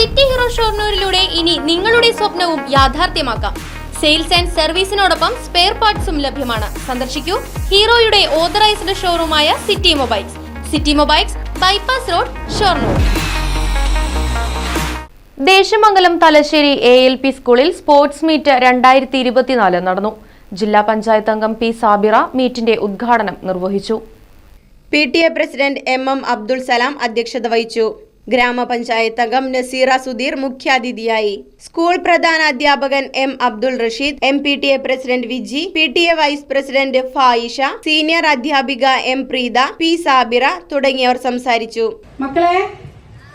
City hero ഷോർണൂരിലൂടെ ഇനി നിങ്ങളുടെ സ്വപ്നവും യാഥാർത്ഥ്യമാക്കാം. സെയിൽസ് ആൻഡ് സർവീസിനോടൊപ്പം സ്പെയർ പാർട്സും ലഭ്യമാണ്. സന്ദർശിക്കൂ ഹീറോയുടെ authorised ഷോറൂമായ city mobiles. City mobiles bypass road Shoranur. Desamangalam Thalassery A L P സ്കൂളിൽ സ്പോർട്സ് മീറ്റ് രണ്ടായിരത്തി ഇരുപത്തിനാല് നടന്നു. ജില്ലാ പഞ്ചായത്ത് അംഗം പി സാബിറ മീറ്റിന്റെ ഉദ്ഘാടനം നിർവഹിച്ചു. P T A president M M Abdul Salam അധ്യക്ഷത വഹിച്ചു. ഗ്രാമപഞ്ചായത്ത് അംഗം നസീറ സുധീർ മുഖ്യാതിഥിയായി. സ്കൂൾ പ്രധാന അധ്യാപകൻ M Abdul Rasheed M P T A president Viji P T A vice president Faisha senior അധ്യാപിക എം പ്രീത പി സാബിറ തുടങ്ങിയവർ സംസാരിച്ചു. മക്കളെ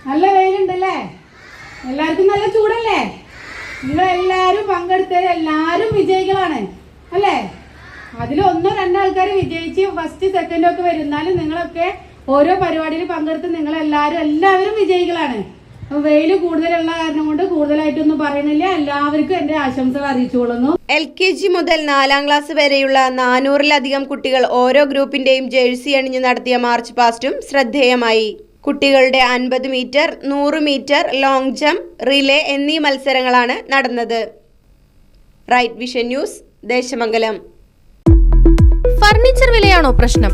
നല്ല വെയിലുണ്ടല്ലേ? എല്ലാവർക്കും നല്ല ചൂടല്ലേ? നിങ്ങൾ എല്ലാവരും പങ്കെടുത്തത് വിജയികളാണ് അല്ലേ? അതിൽ ഒന്നോ വിജയിച്ച് ഫസ്റ്റ് സെക്കൻഡൊക്കെ ഒക്കെ വരും നിങ്ങളൊക്കെ ഓരോ പരിപാടിയിൽ പങ്കെടുത്ത് നിങ്ങൾ എല്ലാവരും എല്ലാവരും വിജയികളാണ് വെയിൽ കൂടുതലുള്ള കാരണം കൊണ്ട് കൂടുതലായിട്ടൊന്നും പറയണില്ല എല്ലാവർക്കും എന്റെ ആശംസകൾ അറിയിച്ചുകൊള്ളുന്നു. എൽ കെ ജി മുതൽ നാലാം ക്ലാസ് വരെയുള്ള നാനൂറിലധികം കുട്ടികൾ ഓരോ ഗ്രൂപ്പിന്റെയും ജേഴ്സി അണിഞ്ഞ് നടത്തിയ മാർച്ച് പാസ്റ്റും ശ്രദ്ധേയമായി. കുട്ടികളുടെ അൻപത് മീറ്റർ നൂറ് മീറ്റർ ലോങ് ജമ്പ് റിലേ എന്നീ മത്സരങ്ങളാണ് നടന്നത്. Right vision news Desamangalam. Furniture വിലയാണോ പ്രശ്നം?